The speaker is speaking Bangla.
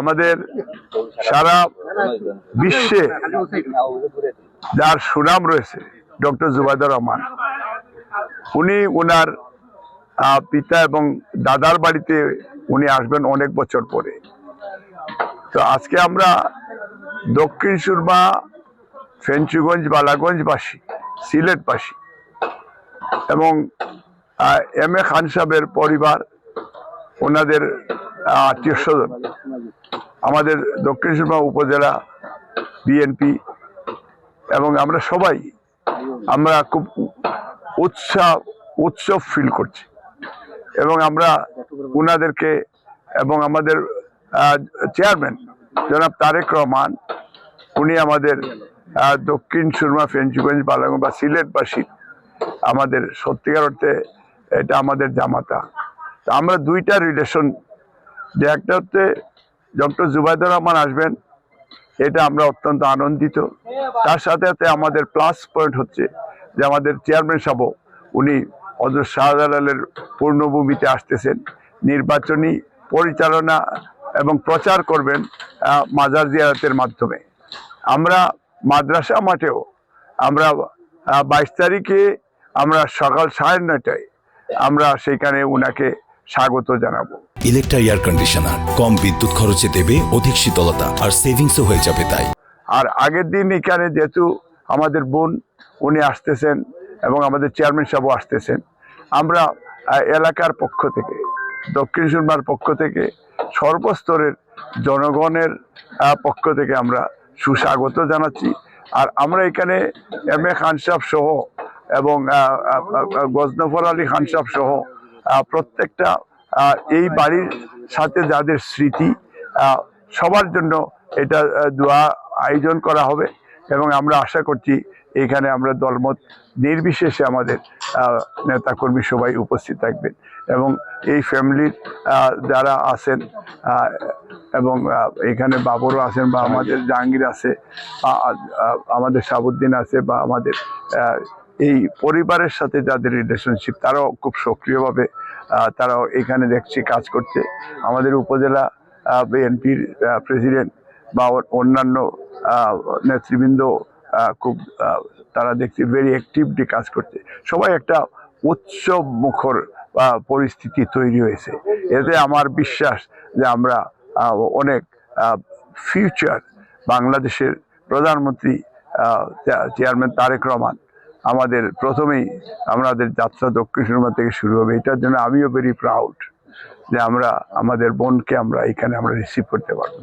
আমাদের সারা বিশ্বে যার সুনাম রয়েছে, ডক্টর জুবাইদুর রহমান। উনি ওনার পিতা এবং দাদার বাড়িতে উনি আসবেন অনেক বছর পরে। তো আজকে আমরা দক্ষিণ সুরমা, ফেঞ্চুগঞ্জ, বালাগঞ্জবাসী, সিলেটবাসী এবং এম এ খান সাহেবের পরিবার, ওনাদের আত্মীয় স্বজন। আমাদের দক্ষিণ সুরমা উপজেলা বিএনপি এবং আমরা সবাই আমরা খুব উৎসাহ উৎসব ফিল করছি। এবং আমরা উনাদেরকে এবং আমাদের চেয়ারম্যান জনাব তারেক রহমান, উনি আমাদের দক্ষিণ সুরমা ফেঞ্চুগঞ্জ, বালাগঞ্জ বা সিলেটবাসী, আমাদের সত্যিকার অর্থে এটা আমাদের জামাতা। তো আমরা দুইটা রিলেশন যে একটা হচ্ছে ডক্টর জুবাইদুর রহমান আসবেন, এটা আমরা অত্যন্ত আনন্দিত। তার সাথে সাথে আমাদের প্লাস পয়েন্ট হচ্ছে যে আমাদের চেয়ারম্যান সাহেব উনি হজরত শাহজালালের পূর্ণভূমিতে আসতেছেন। নির্বাচনী পরিচালনা এবং প্রচার করবেন মাজার জিয়ারতের মাধ্যমে। আমরা মাদ্রাসা মাঠেও, আমরা বাইশ তারিখে আমরা সকাল সাড়ে নয়টায় আমরা সেখানে উনাকে স্বাগত জানাব। ইলেকট্রা এয়ার কন্ডিশনার কম বিদ্যুৎ খরচে দেবে অধিক শীতলতা আর সেভিংসও হয়ে যাবে তাই। আর আগের দিন এখানে যেহেতু আমাদের বোন উনি আসতেছেন এবং আমাদের চেয়ারম্যান সাহেবও আসতেছেন আমরা এলাকার পক্ষ থেকে দক্ষিণ সুরমার পক্ষ থেকে সর্বস্তরের জনগণের পক্ষ থেকে আমরা সুস্বাগত জানাচ্ছি। আর আমরা এখানে এম এ খান সাহেব সহ এবং গজনফর আলী খান সাহেব সহ প্রত্যেকটা এই বাড়ির সাথে যাদের স্মৃতি সবার জন্য এটা দোয়া আয়োজন করা হবে এবং আমরা আশা করছি এখানে আমরা দলমত নির্বিশেষে আমাদের নেতাকর্মী সবাই উপস্থিত থাকবেন এবং এই ফ্যামিলির যারা আছেন এবং এখানে বাবরও আছেন বা আমাদের জাহাঙ্গীর আছে আমাদের সাবুদ্দিন আছে বা আমাদের এই পরিবারের সাথে যাদের রিলেশনশিপ তারাও খুব সক্রিয়ভাবে তারাও এখানে দেখছি কাজ করছে। আমাদের উপজেলা বিএনপির প্রেসিডেন্ট বা অন্যান্য নেতৃবৃন্দ খুব তারা দেখছি ভেরি অ্যাক্টিভলি কাজ করছে। সবাই একটা উৎসব মুখর পরিস্থিতি তৈরি হয়েছে। এতে আমার বিশ্বাস যে আমরা অনেক ফিউচার বাংলাদেশের প্রধানমন্ত্রী চেয়ারম্যান তারেক রহমান আমাদের প্রথমেই আমাদের যাত্রা দক্ষিণ সুরমা থেকে শুরু হবে। এটার জন্য আমিও ভেরি প্রাউড যে আমরা, আমাদের বোনকে আমরা এখানে আমরা রিসিভ করতে পারব।